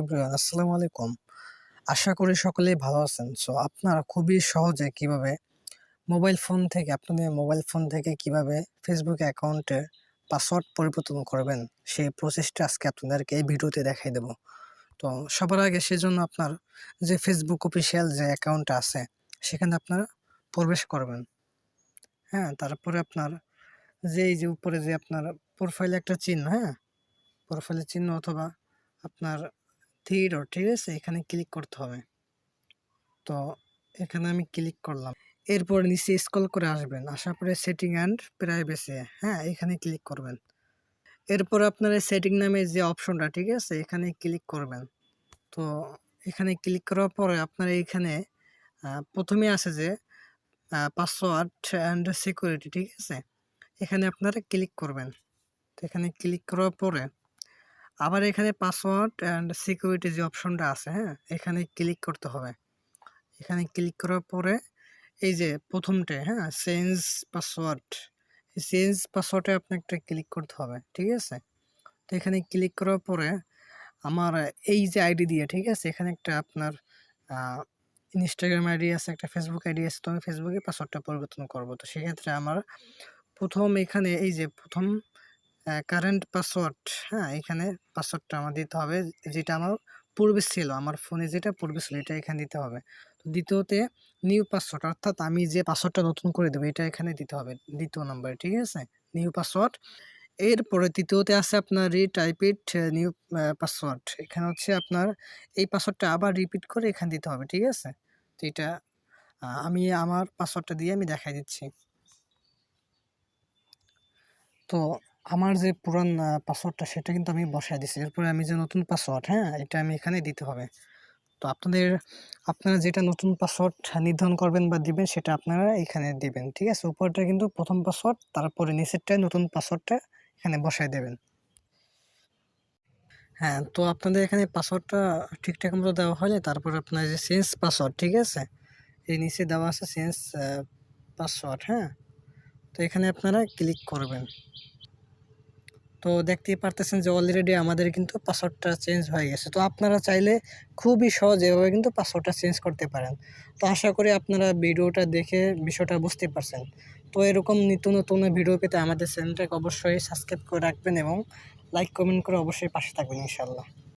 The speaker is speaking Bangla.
এভরিওয়ান আসসালামু আলাইকুম। আশা করি সকলেই ভালো আছেন। সো আপনারা খুবই সহজে কীভাবে মোবাইল ফোন থেকে, আপনাদের মোবাইল ফোন থেকে কীভাবে ফেসবুক অ্যাকাউন্টে পাসওয়ার্ড পরিবর্তন করবেন, সেই প্রসেসটা আজকে আপনাদেরকে এই ভিডিওতে দেখাই দেব। তো, সবার আগে সেজন্য আপনার যে ফেসবুক অফিসিয়াল যে অ্যাকাউন্টটা আছে, সেখানে আপনারা প্রবেশ করবেন। হ্যাঁ তারপরে আপনার যে এই যে উপরে যে আপনার প্রোফাইলে একটা চিহ্ন হ্যাঁ? প্রোফাইলের চিহ্ন অথবা আপনার থ্রি ডট ঠিক আছে এখানে ক্লিক করতে হবে। তো এখানে আমি ক্লিক করলাম। এরপর নিচে স্ক্রল করে আসবেন। আসার পরে সেটিং অ্যান্ড প্রাইভেসি হ্যাঁ এখানে ক্লিক করবেন। এরপর আপনার সেটিং নামে যে অপশনটা ঠিক আছে এখানে ক্লিক করবেন। তো এখানে ক্লিক করার পরে আপনার এইখানে আহ, প্রথমে আছে যে পাসওয়ার্ড অ্যান্ড সিকিউরিটি ঠিক আছে? এখানে আপনারা ক্লিক করবেন। তো এখানে ক্লিক করার পরে আবার এখানে পাসওয়ার্ড অ্যান্ড সিকিউরিটি যে অপশনটা আছে হ্যাঁ? এখানে ক্লিক করতে হবে। এখানে ক্লিক করার পরে এই যে প্রথমটা হ্যাঁ? চেঞ্জ পাসওয়ার্ড চেঞ্জ পাসওয়ার্ডে আপনি একটা ক্লিক করতে হবে, ঠিক আছে? তো এখানে ক্লিক করার পরে আমার এই যে আইডি দিয়ে, ঠিক আছে? এখানে একটা আপনার ইনস্টাগ্রাম আইডি আছে, একটা ফেসবুক আইডি আছে, তো আমি ফেসবুকে পাসওয়ার্ডটা পরিবর্তন করব। তো সেক্ষেত্রে আমার প্রথম এখানে এই যে প্রথম কারেন্ট পাসওয়ার্ড হ্যাঁ এখানে পাসওয়ার্ডটা আমার দিতে হবে, যেটা আমার পূর্বে ছিল, আমার ফোনে যেটা পূর্বে ছিল, এটা এখানে দিতে হবে। তো দ্বিতীয়তে নিউ পাসওয়ার্ড অর্থাৎ আমি যে পাসওয়ার্ডটা নতুন করে দেবো, এটা এখানে দিতে হবে, দ্বিতীয় নম্বরে ঠিক আছে? নিউ পাসওয়ার্ড এরপরে তৃতীয়তে আছে আপনার রিটাইপিড নিউ পাসওয়ার্ড এখানে হচ্ছে আপনার এই পাসওয়ার্ডটা আবার রিপিট করে এখানে দিতে হবে, ঠিক আছে? তো এটা আমি আমার পাসওয়ার্ডটা দিয়ে আমি দেখাই দিচ্ছি। তো আমার যে পুরান পাসওয়ার্ডটা সেটা কিন্তু আমি বসায় দিচ্ছি এরপরে আমি যে নতুন পাসওয়ার্ড হ্যাঁ এটা আমি এখানে দিতে হবে। তো আপনাদের, আপনারা যেটা নতুন পাসওয়ার্ড নির্ধারণ করবেন বা দিবেন, সেটা আপনারা এখানে দিবেন, ঠিক আছে? উপরটা কিন্তু প্রথম পাসওয়ার্ড তারপরে নিচেরটায় নতুন পাসওয়ার্ডটা এখানে বসায় দেবেন। হ্যাঁ তো আপনাদের এখানে পাসওয়ার্ডটা ঠিকঠাক মতো দেওয়া হলে তারপর আপনার যে চেঞ্জ পাসওয়ার্ড ঠিক আছে? এই নিচে দেওয়া আছে চেঞ্জ পাসওয়ার্ড হ্যাঁ? তো এখানে আপনারা ক্লিক করবেন। তো দেখতেই পারতেছেন যে অলরেডি আমাদের কিন্তু পাসওয়ার্ডটা চেঞ্জ হয়ে গেছে। তো আপনারা চাইলে খুবই সহজ এভাবে কিন্তু পাসওয়ার্ডটা চেঞ্জ করতে পারেন। তো আশা করি আপনারা ভিডিওটা দেখে বিষয়টা বুঝতে পারছেন। তো এরকম নিত্য নতুন ভিডিও পেতে আমাদের চ্যানেলটাকে অবশ্যই সাবস্ক্রাইব করে রাখবেন এবং লাইক কমেন্ট করে অবশ্যই পাশে থাকবেন ইনশাল্লাহ